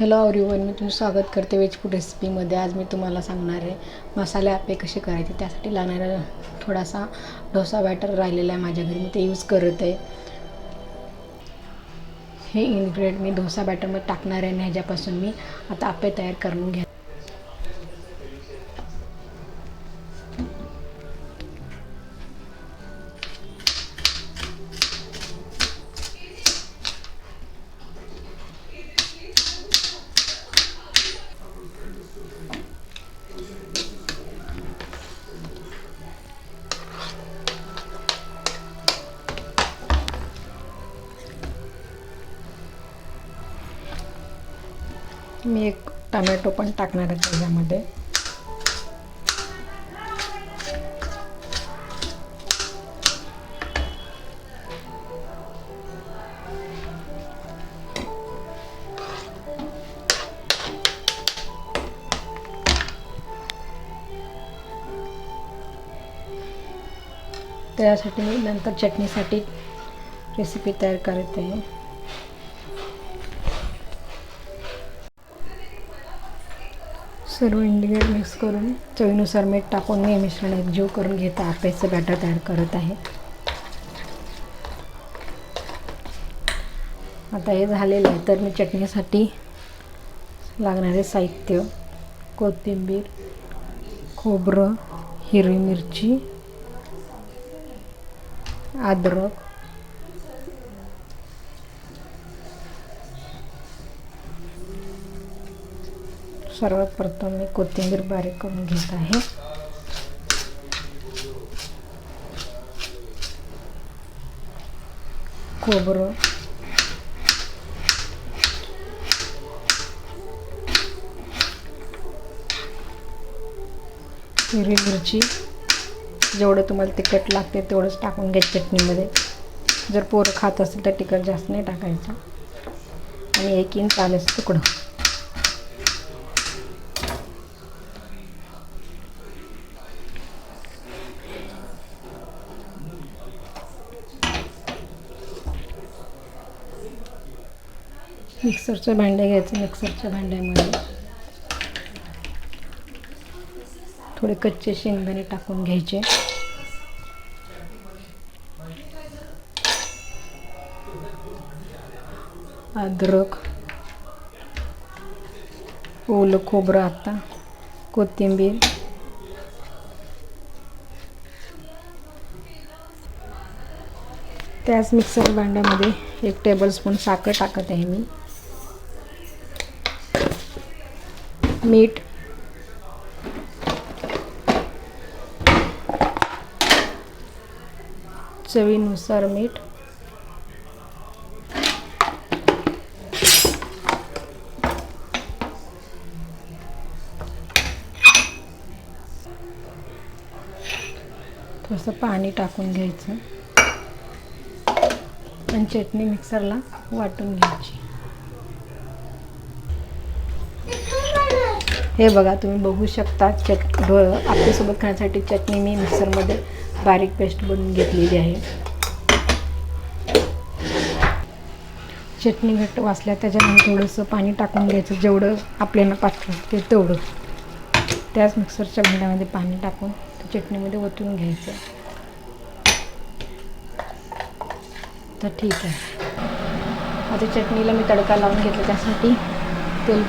Hello everyone मी तुमचं स्वागत करते वेज फूड रेसिपीमध्ये. आज मी तुम्हाला सांगणार आहे मसाले आपे कसे करायचे त्यासाठी लागणारा थोडासा डोसा बॅटर राहिलेला आहे माझ्या घरी. मी ते यूज करत आहे. हे इन्ग्रेडियंट मी डोसा बॅटरमध्ये टाकणार आहे आणि ह्याच्यापासून मी आता आपे तयार करून घ्या मी एक टमॅटो पण टाकणार आहे त्याच्यामध्ये. त्यासाठी मी नंतर चटणीसाठी रेसिपी तयार करते. सर्व इंग्रेडियंट मिक्स करून चवीनुसार मीठ टाकून मी मिश्रण एकजीव करून घेता आप्याचं बॅटर तयार करत आहे. आता हे झालेलं आहे. तर मी चटणीसाठी लागणारे साहित्य कोथिंबीर खोबरं हिरवी मिरची अद्रक सर्वात प्रथम मी कोथिंबीर बारीक करून घेत आहे. खोबरं. हिरवी मिरची. जेवढं तुम्हाला तिखट लागते तेवढंच टाकून घ्या चटणीमध्ये. जर पोरं खात असेल तर तिखट जास्त नाही टाकायचं. आणि एक इंच आल्याचं तुकडं. मिक्सरचं भांडं घ्यायचं मिक्सरच्या भांड्यामध्ये. थोडे कच्चे शेंगदाणे टाकून घ्यायचे. अद्रक ओलं खोबरं आता कोथिंबीर. त्याच मिक्सर भांड्यामध्ये एक टेबलस्पून साखर टाकत आहे मी. मीठ. चवीनुसार मीठ. थोडंसं पाणी टाकून घ्यायचं. आणि चटणी मिक्सरला वाटून घ्यायची. हे बघा तुम्ही बघू शकता चट ढो आपल्यासोबत खाण्यासाठी चटणी मी मिक्सरमध्ये बारीक पेस्ट बनवून घेतलेली आहे. चटणी घट्ट वाचल्या त्याच्यामध्ये थोडंसं पाणी टाकून घ्यायचं जेवढं आपल्याला पाठवं ते तेवढं. त्याच मिक्सरच्या भांड्यामध्ये पाणी टाकून चटणीमध्ये ओतून घ्यायचं. तर ठीक आहे. आता चटणीला मी तडका लावून घेतला त्यासाठी तेल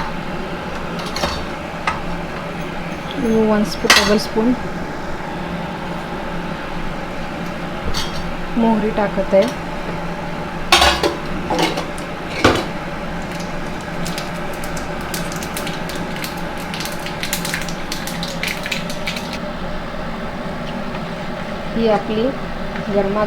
वन स्पून टेबल स्पून मोहरी टाकत आहे. ही आपली गरमा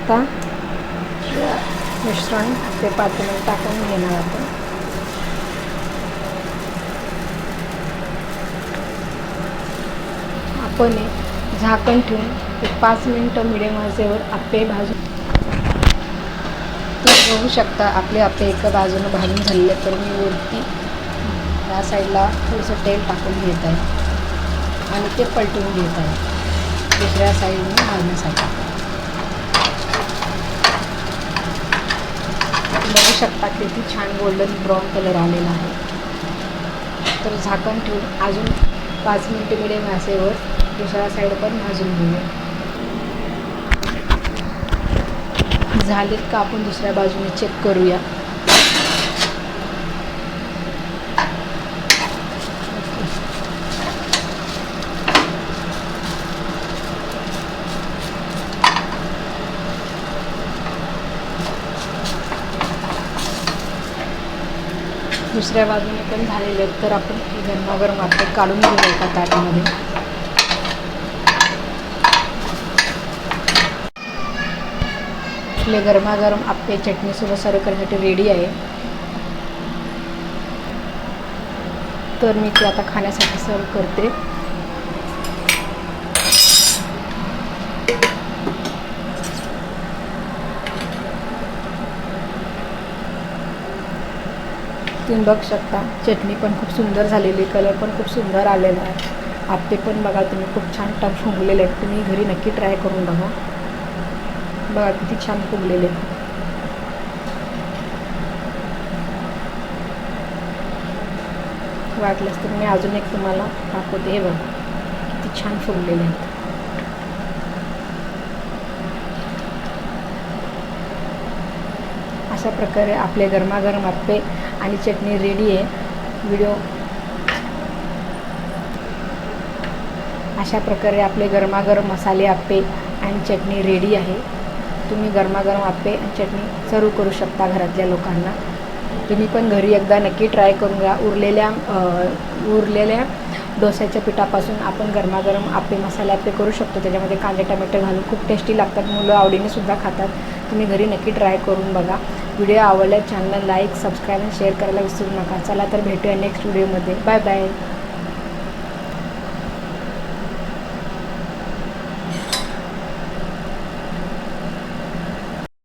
आता मिश्रण ते पातेल्यात टाकून घेणार आपण. आपण झाकण ठेवून ते पाच मिनटं मिडियम आचेवर आप्पे भाजून तर बघू शकता आपले आपे एका बाजूनं भाजून झालेले तर मी वरती या साईडला थोडंसं तेल टाकून घेत आहे. आणि ते पलटून घेत आहे. दुसऱ्या साईडने भाजण्यासाठी. बघू शकता किती छान गोल्डन ब्राऊन कलर आलेला आहे. तर झाकण ठेवून अजून पाच मिनटे मिडियम गॅसेवर दुसऱ्या साईड पण भाजून घेऊया. झालेत का आपण दुसऱ्या बाजूने चेक करूया. दुसऱ्या बाजूने पण झालेले आहेत तर आपण हे गरमागरम आपले काढून घेऊ एका ताटामध्ये. आपले गरमागरम आपले चटणीसोबत सर्व करण्यासाठी रेडी आहे. तर मी ते आता खाण्यासाठी सर्व करते. तुम्ही बघू शकता. चटणी पण खूप सुंदर झालेली कलर पण खूप सुंदर आलेला आहे. आपते पण बघा तुम्ही खूप छान टप फुगलेले आहेत. तुम्ही घरी नक्की ट्राय करून बघा. बघा किती छान फुगलेले. वाटलंच तर मी अजून एक तुम्हाला दाखवते. हे बघा किती छान फुगलेले आहेत. अशा प्रकारे आपले गरमागरम आप्पे आणि चटणी रेडी आहे. व्हिडिओ अशा प्रकारे आपले गरमागरम मसाले आप्पे आणि चटणी रेडी आहे. तुम्ही गरमागरम आप्पे आणि चटणी सर्व करू शकता घरातल्या लोकांना. तुम्ही पण घरी एकदा नक्की ट्राय करून घ्या. उरलेल्या उरलेल्या डोस्याच्या पिठापासून आपण गरमागरम आप्पे मसाले आप्पे करू शकतो. त्याच्यामध्ये कांदे टमॅटो घालून खूप टेस्टी लागतात. मुलं आवडीने सुद्धा खातात. तुम्ही घरी नक्की ट्राय करून बघा. व्हिडिओ आवडल्या चॅनलला लाईक सबस्क्राईब आणि शेअर करायला विसरू नका. चला तर भेटूया नेक्स्ट व्हिडिओमध्ये बाय बाय